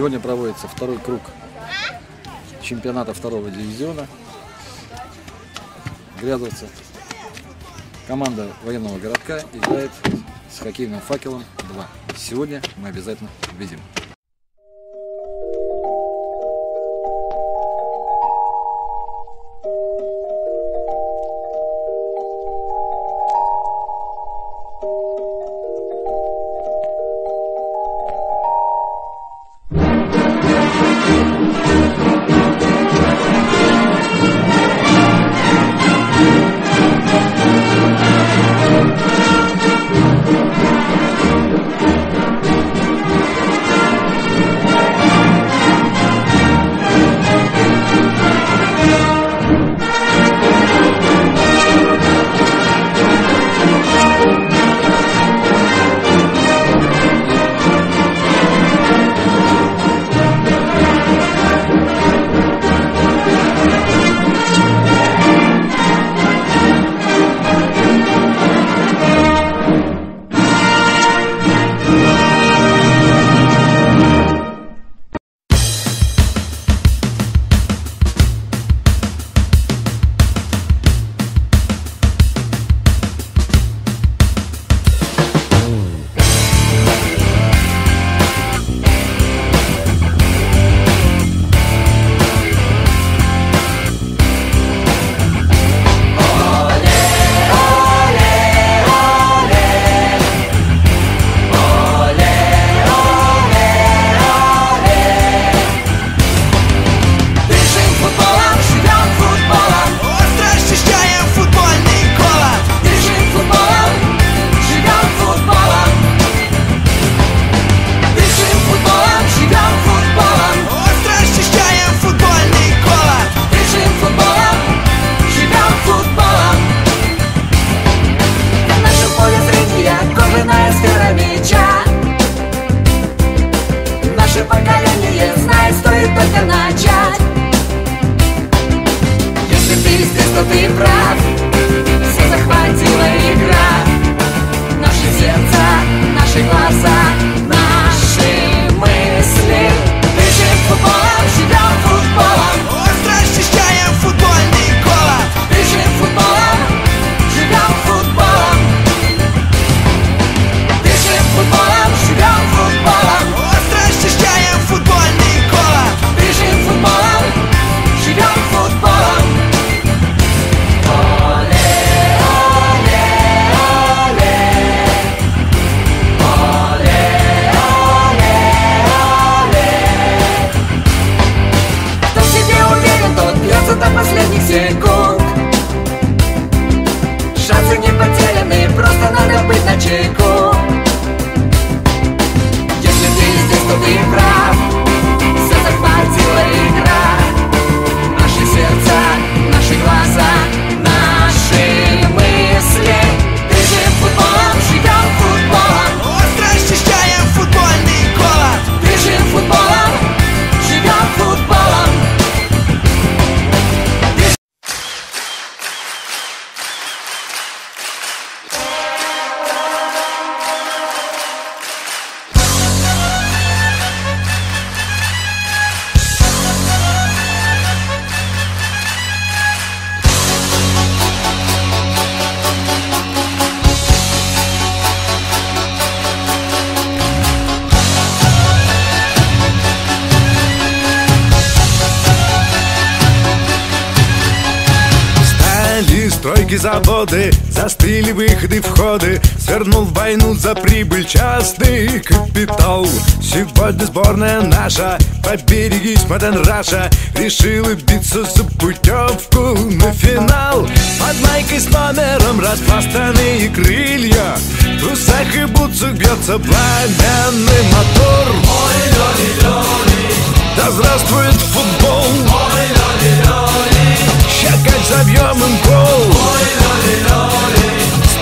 Сегодня проводится второй круг чемпионата второго дивизиона. Грязовцы. Команда военного городка играет с хоккейным факелом 2. Сегодня мы обязательно победим. chegou a. стройки заводы, застыли выходы входы. Свернул в войну за прибыль частный капитал. Сегодня сборная наша, поберегись, Маден Раша. Решила биться за путевку на финал. Под майкой с номером распластанные крылья. В трусах и бутсах бьется пламенный мотор. Да здравствует футбол Щекать забьем им гол.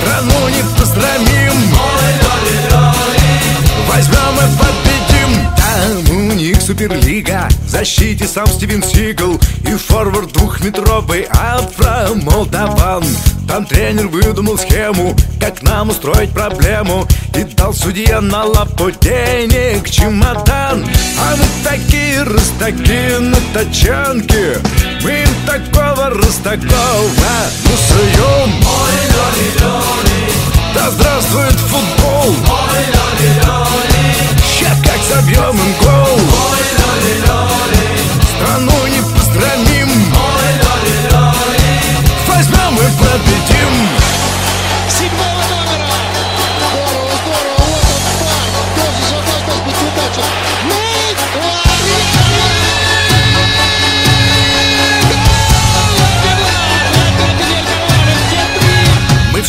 Страну не посрамим. Возьмем и победим. Там у них супер Суперлига В защите сам Стивен Сигл И форвард двухметровый Афро Молдаван. Там тренер выдумал схему Как нам устроить проблему И дал судье на лапу денег чемодан. А мы такие раз такие на тачанке Мы им такого раз такого Мусуем Да здравствует футбол! Ща как забьем им гол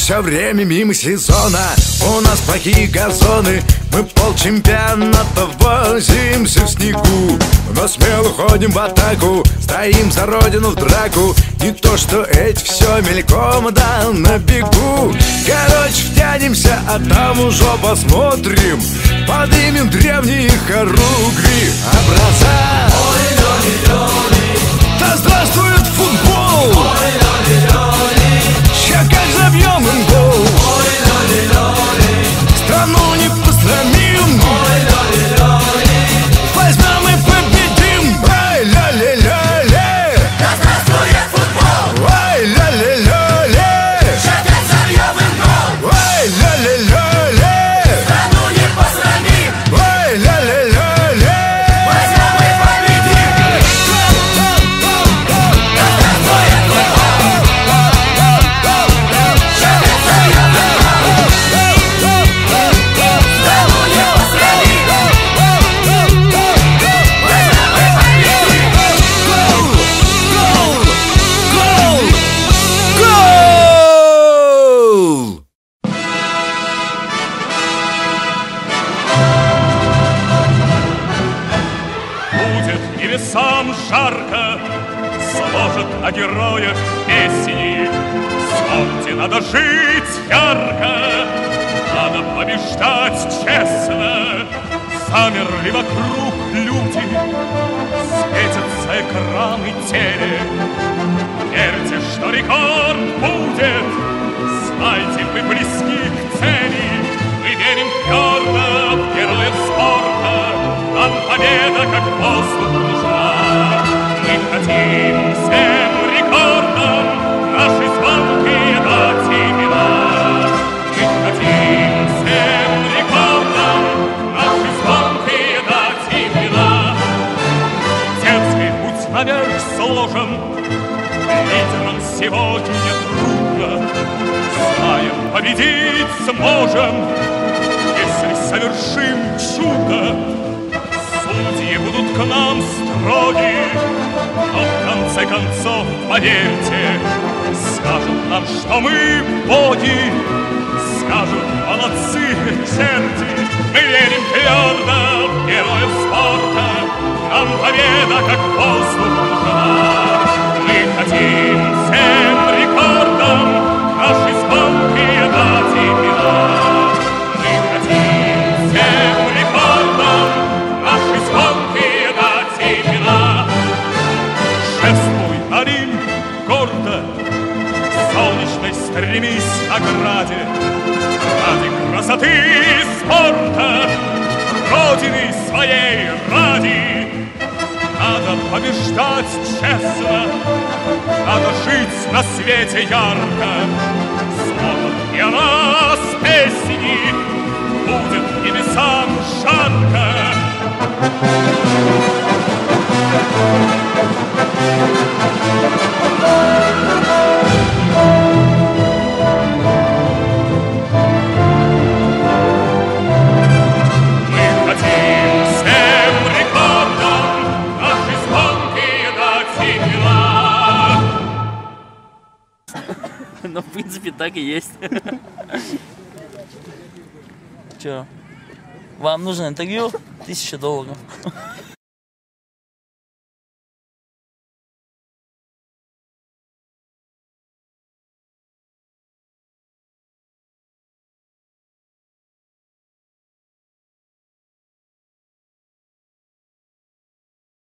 все время мимо сезона. У нас плохие газоны. Мы полчемпионата возимся в снегу. Но смело ходим в атаку. Стоим за родину в драку. Не то что эти все мельком да на бегу. Короче, втянемся, а там уже посмотрим. Поднимем древние хоругви Образа честно. Замерли вокруг люди, Светятся экраны теле. Верьте, что рекорд будет, Знайте, мы близки к цели. Мы верим твердо в героев спорта, Нам победа, как воздух, нужна. Мы хотим сегодня трудно. Знаем, победить сможем, Если совершим чудо. Судьи будут к нам строги, Но в конце концов, поверьте, Скажут нам, что мы боги, честно, Надо жить на свете ярко. И о нас песни, Будет небесам жарко. Мы так и есть. Че? Вам нужно интервью? Тысяча долларов.